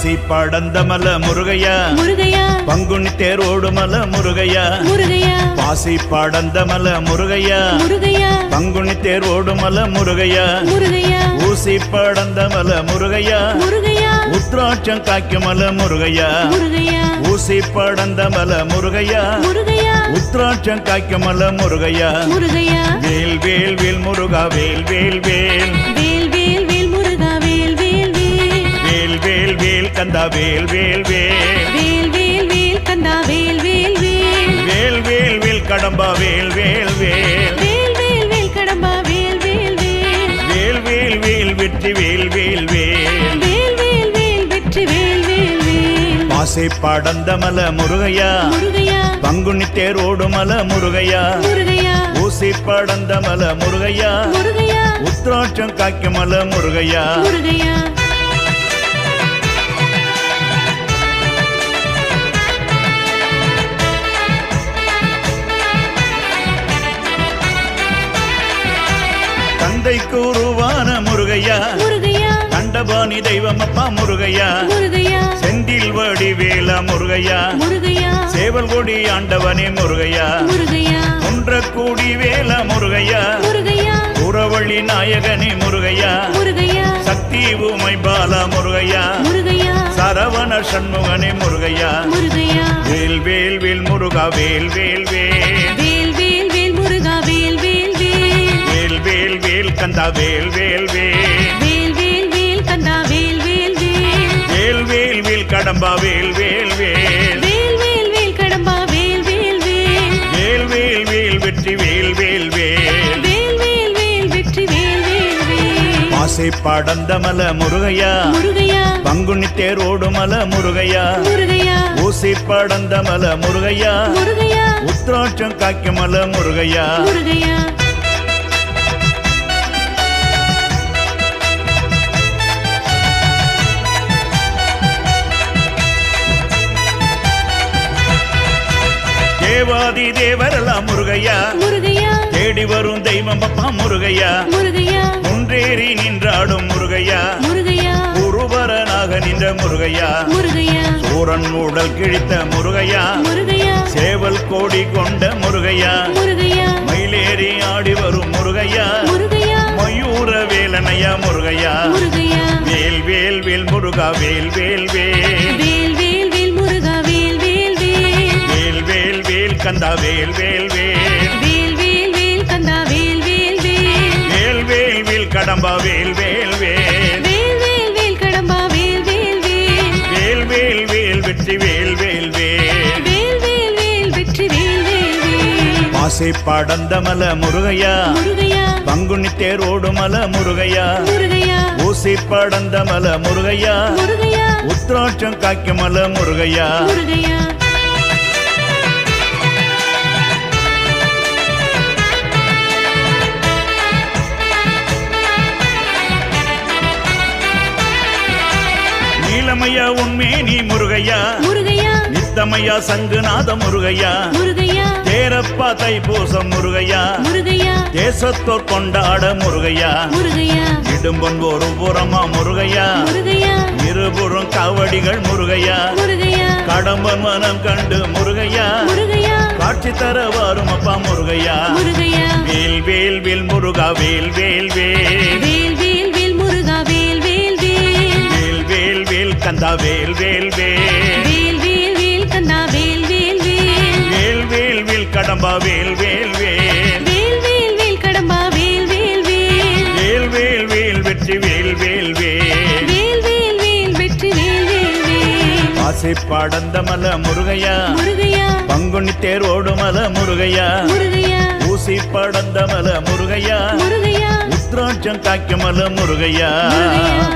பாசி படந்தமல முருகையா? முருகையா. பங்குனி தேரோடுமல முருகையா? முருகையா. பாசி படந்தமல முருகையா? முருகையா. பங்குனி தேரோடுமல முருகையா? முருகையா. ஊசி படந்தமல முருகையா? முருகையா. உத்ராட்சம் காய்க்குமல முருகையா? முருகையா. ஊசி படந்தமல முருகையா? முருகையா. உத்ராட்சம் காய்க்குமல முருகையா? முருகையா. வேல் வேல் வேல் முருகா வேல் வேல் வேல். வேல் கந்தா வேல் வேல் வேல் வேல் வேல் வேல் கந்தா வேல் வேல் வேல் வேல் வேல் வேல் கடம்பா வேல் வேல் வேல் வேல் வேல் வேல் கடம்பா வேல் வேல் வேல் வேல் வேல் வேல் வெற்றி வேல் வேல் வேல் வேல் வேல் வேல் வெற்றி வேல் வேல் வேல் பாசை படந்தமல முருகையா முருகையா பங்குனி தேரோடுமல முருகையா முருகையா ஊசி படந்தமல முருகையா முருகையா உத்ராட்சம் காய்க்குமல முருகையா முருகையா தந்தைக்கு உருவான முருகையா? கண்டபாணி தெய்வம் அப்பா முருகையா? செந்தில் வடிவேலா முருகையா? சேவல் கொடி ஆண்டவனே முருகையா? குன்ற கூடி வேல முருகையா? புறவழி நாயகனே முருகையா? சக்தி உமை பாலா முருகையா? சரவண சண்முகனே முருகையா? வேல் வேல் வேல் முருகா வேல் வேல் வேல். வேல் வேல் கந்தா வேல் வேல் வேல் வேல் வேல் கந்தா வேல் வேல் வேல் வேல் வேல் கடம்பா வேல் வேல் வேல் வேல் வேல் வேல் கடம்பா வேல் வேல் வேல் வேல் வேல் வேல் வெற்றி வேல் வேல் வேல் வேல் வேல் வேல் வெற்றி வேல் வேல் வேல் ஆசை படந்தமல முருகையா முருகையா பங்குனி தேரோடுமல முருகையா முருகையா ஊசி படந்தமல முருகையா முருகையா உத்ராட்சம் காய்க்குமல முருகையா முருகையா தேவாதி தேவரலாம் முருகையா? முருகையா? தேடி வரும் தெய்வம் அப்பா முருகையா? முருகையா? குன்றேறி நின்றாடும் முருகையா? முருகையா? குருபரனாக நின்ற முருகையா? முருகையா? சூரன் உடல் கிழித்த முருகையா? முருகையா? சேவல் கோடி கொண்ட முருகையா? முருகையா? மயிலேறி ஆடி வரும் முருகையா? முருகையா? மயூர வேலனையா முருகையா? முருகையா? வேல் வேல் வேல் முருகா வேல் வேல். வேல் கந்தா வேல் வேல் வேல் வேல் வேல் வேல் கந்தா வேல் வேல் வேல் வேல் வேல் வேல் கடம்பா வேல் வேல் வேல் வேல் வேல் வேல் கடம்பா வேல் வேல் வேல் வேல் வேல் வேல் வெற்றி வேல் வேல் வேல் வேல் வேல் வேல் வெற்றி வேல் வேல் வேல் ஆசை படந்தமல முருகையா முருகையா பங்குனி தேரோடுமல முருகையா முருகையா ஊசி படந்தமல முருகையா முருகையா உத்ராட்சம் காய்க்குமல முருகையா முருகையா நீலமையா உண்மேனி முருகையா? முருகையா? நித்தமையா சங்குநாத முருகையா? முருகையா? தேரப்பா தைப்பூசம் முருகையா? முருகையா? தேசத்தோர் கொண்டாட முருகையா? முருகையா? இடும்பன் ஒரு புறமா முருகையா? முருகையா? இருபுறம் காவடிகள் முருகையா? முருகையா? கடம்பன் மனம் கண்டு முருகையா? முருகையா? காட்சி தர வரும் அப்பா முருகையா? முருகையா? வேல் வேல் வேல் முருகா வேல் வேல். வேல் கந்தா வேல் வேல் வேல் வேல் வேல் வேல் கந்தா வேல் வேல் வேல் வேல் வேல் வேல் கடம்பா வேல் வேல் வேல் வேல் வேல் வேல் கடம்பா வேல் வேல் வேல் வேல் வேல் வேல் வெற்றி வேல் வேல் வேல் வேல் வேல் வேல் வெற்றி வேல் வேல் வேல் ஆசை படந்தமல முருகையா முருகையா பங்குனி தேரோடுமல முருகையா முருகையா ஊசி படந்தமல முருகையா முருகையா உத்ராட்சம் காய்க்குமல முருகையா முருகையா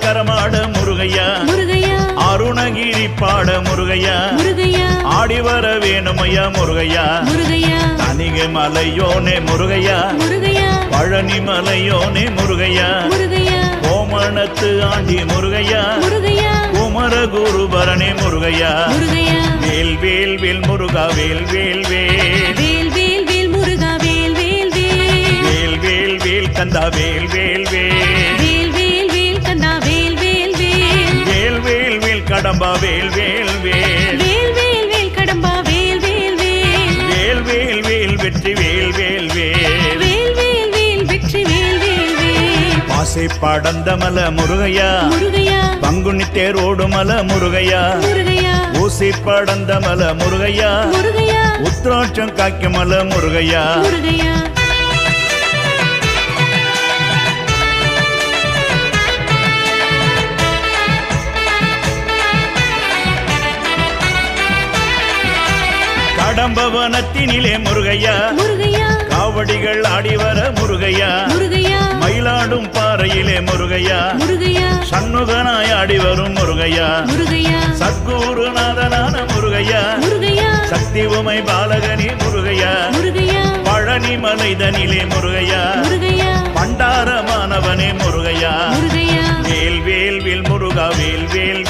கரமாட முருகையா? முருகையா. அருணகிரி பாட முருகையா? முருகையா. ஆடி வர வேணுமையா முருகையா? முருகையா. தனிகை மலையோனே முருகையா? முருகையா. பழனி மலையோனே முருகையா? முருகையா. கோமணத்து ஆண்டி முருகையா? முருகையா. குமரகுருபரணி முருகையா? முருகையா. வேல் வேல் வேல் முருகா வேல் வேல் வேல். வேல் வேல் வேல் முருகா வேல் வேல். வேல் வேல் வேல் கந்தா வேல் வேல் வேல். கடம்பா வேல் வேல் வேல் வேல் வேல் வேல் கடம்பா வேல் வேல் வேல் வேல் வேல் வேல் வெற்றி வேல் வேல் வேல் வேல் வேல் வேல் வெற்றி வேல் வேல் வேல் பாசை படந்தமல முருகையா முருகையா பங்குனி தேரோடுமல முருகையா முருகையா ஊசி படந்தமல முருகையா முருகையா உத்ராட்சம் காய்க்குமல முருகையா முருகையா கடம்பவனத்தினிலே முருகையா. முருகையா. காவடிகள் ஆடி வர முருகையா. முருகையா. மயிலாடும் பாறையிலே முருகையா. முருகையா. சண்முகனாய் ஆடி வரும் முருகையா. முருகையா. சத்குருநாதனான முருகையா. முருகையா. சக்தி உமை பாலகனி முருகையா. முருகையா. பழனி மலைதனிலே முருகையா. முருகையா. பண்டாரமானவனே முருகையா. முருகையா. வேல் வேல் வேல் முருகா வேல் வேல்.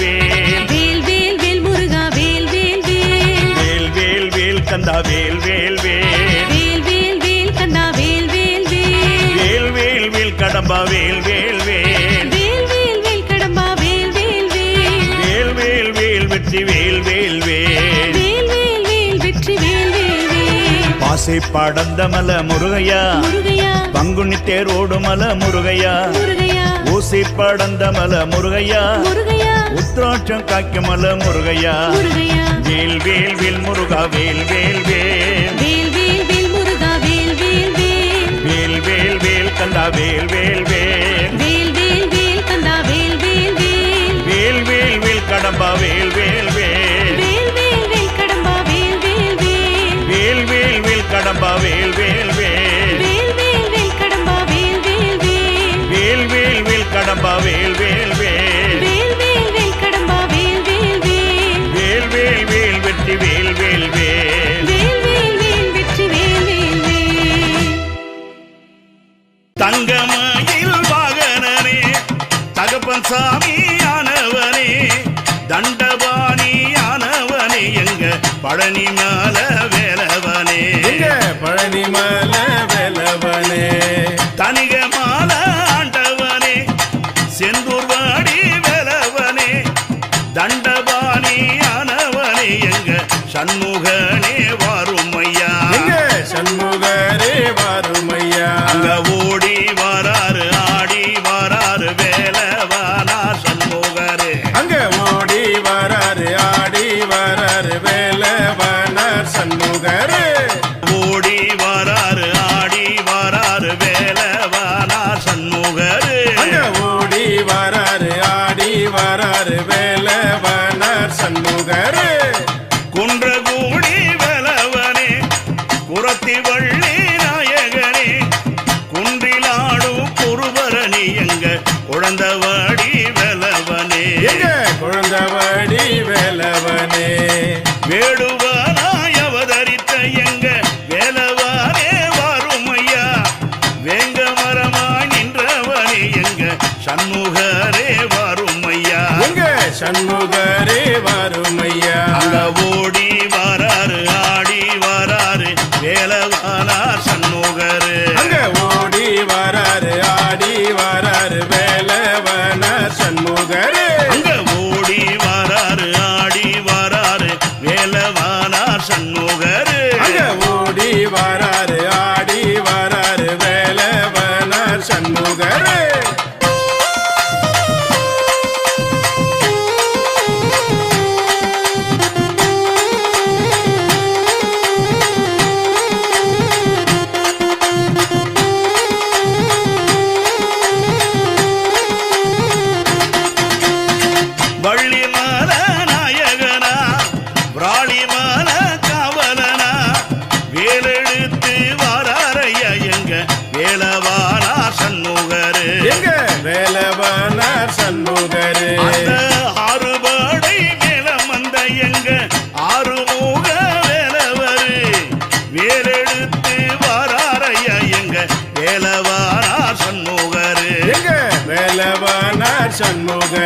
கந்தா வேல் வேல் வேல் வேல் வேல் வேல் கண்ணா வேல் வேல் வேல் வேல் வேல் வேல் கடம்பா வேல் வேல் வேல் வேல் வேல் வேல் கடம்பா வேல் வேல் வேல் வேல் வேல் வேல் வெற்றி வேல் வேல் வேல் வேல் வேல் வேல் வெற்றி வேல் வேல் வேல் பாசை படந்தமல முருகையா முருகையா பங்குனி தேரோடுமல முருகையா முருகையா ஊசி படந்தமல முருகையா முருகையா உத்ராட்சம் காய்க்குமல முருகையா முருகையா வேல் வேல் வேல் முருகா வேல் வேல் வேல் வேல் வேல் வேல் முருகா வேல் வேல் வேல் வேல் வேல் வேல் கந்தா வேல் வேல் வேல் வேல் வேல் வேல் கந்தா வேல் வேல் வேல் வேல் வேல் வேல் கடம்பா வேல் வேல் வேல் வேல் வேல் வேல் கடம்பா வேல் வேல் வேல் வேல் வேல் வேல் கடம்பா வேல் வேல் வேல் வேல் வேல் வேல் கடம்பா வேல் வேல் வேல் வேல் வேல் வேல் கடம்பா வேல் வேல் வேலவனே தனிக மால ஆண்டவனே செந்தூர் வாடி வேலவனே தண்டபாணியானவனே எங்க சண்முகனே வாரும் ஐயா எங்க சண்முகரே வாருமையா. அங்க ஓடி வராரு ஆடி வராரு வேலவானா சண்முகரே. அங்க ஓடி வராரு ஆடி வராரு வேலவனார் சண்முகரே. வேலவனே. வேடுவனாய் அவதரித்த எங்க வேலவானே வாருமையா. வேங்க மரமாய் நின்றவனே எங்க சண்முகரே வாருமையா. எங்க சண்முகரே வாருமையா. அங்க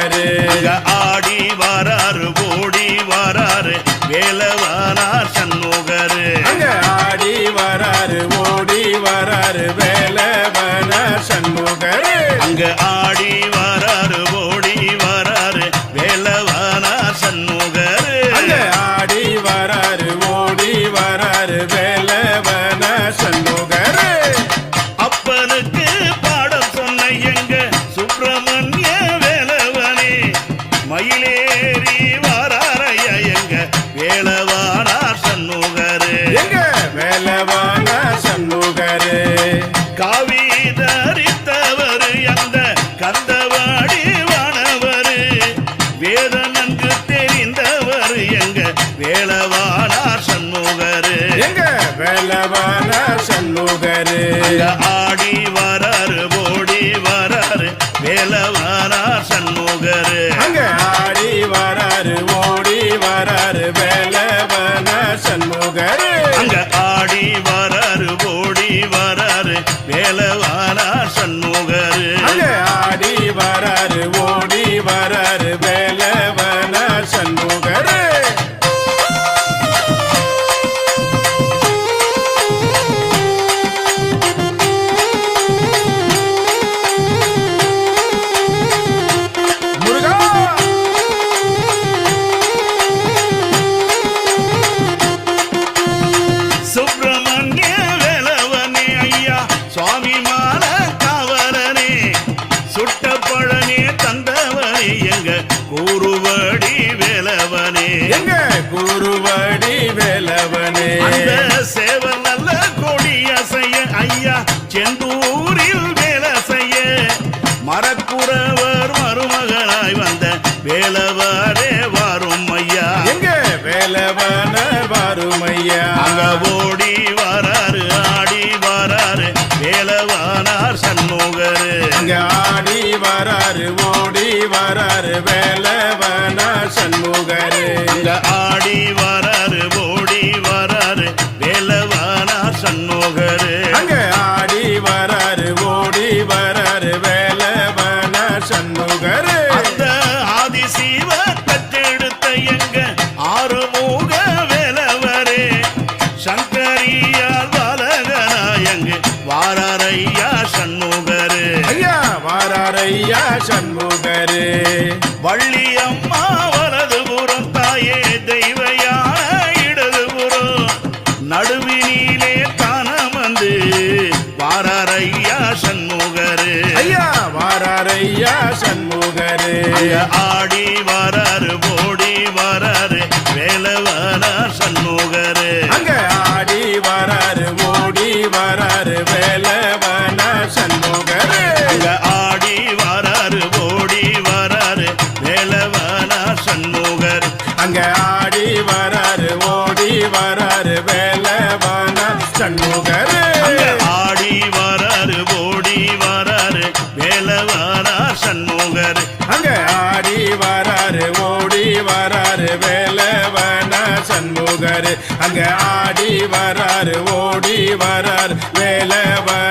வராரு. ஆடி வராரு ஓடி வராரு. வேலவானார் சண்முகரு. ஆடி வராரு ஓடி வராரு வேலவனார் சண்முகரு. அங்க ஆடி சண்முகரு வேலவரே வாரும் ஐயா எங்க? வேலவன வறுமையா அங்க ஓடி வராரு ஆடி வராரு. வேலவானார் சண்முகரு. அங்க ஆடி வராரு ஓடி வராரு. வேலவன சண்முகரு. அங்க ஆடி வராரு சண்முகரு. வள்ளி அம்மா வலதுபுறம் தாயே தெய்வயான இடதுபுறம் நடுவினிலே தானம் வந்து வாராரையா சண்முகரு. ஐயா வாராரையா சண்முகரு. ஆடி வராரு ஓடி வராரு வேலவனார் சண்முகரு. வராரு வேலவன சண்முகரு. ஆடி வராரு ஓடி வராரு வேலவனார் சண்முகர். அங்க ஆடி வராரு ஓடி வராரு வேலவன சண்முகரு. அங்க ஆடி வராரு ஓடி வராரு வேலவன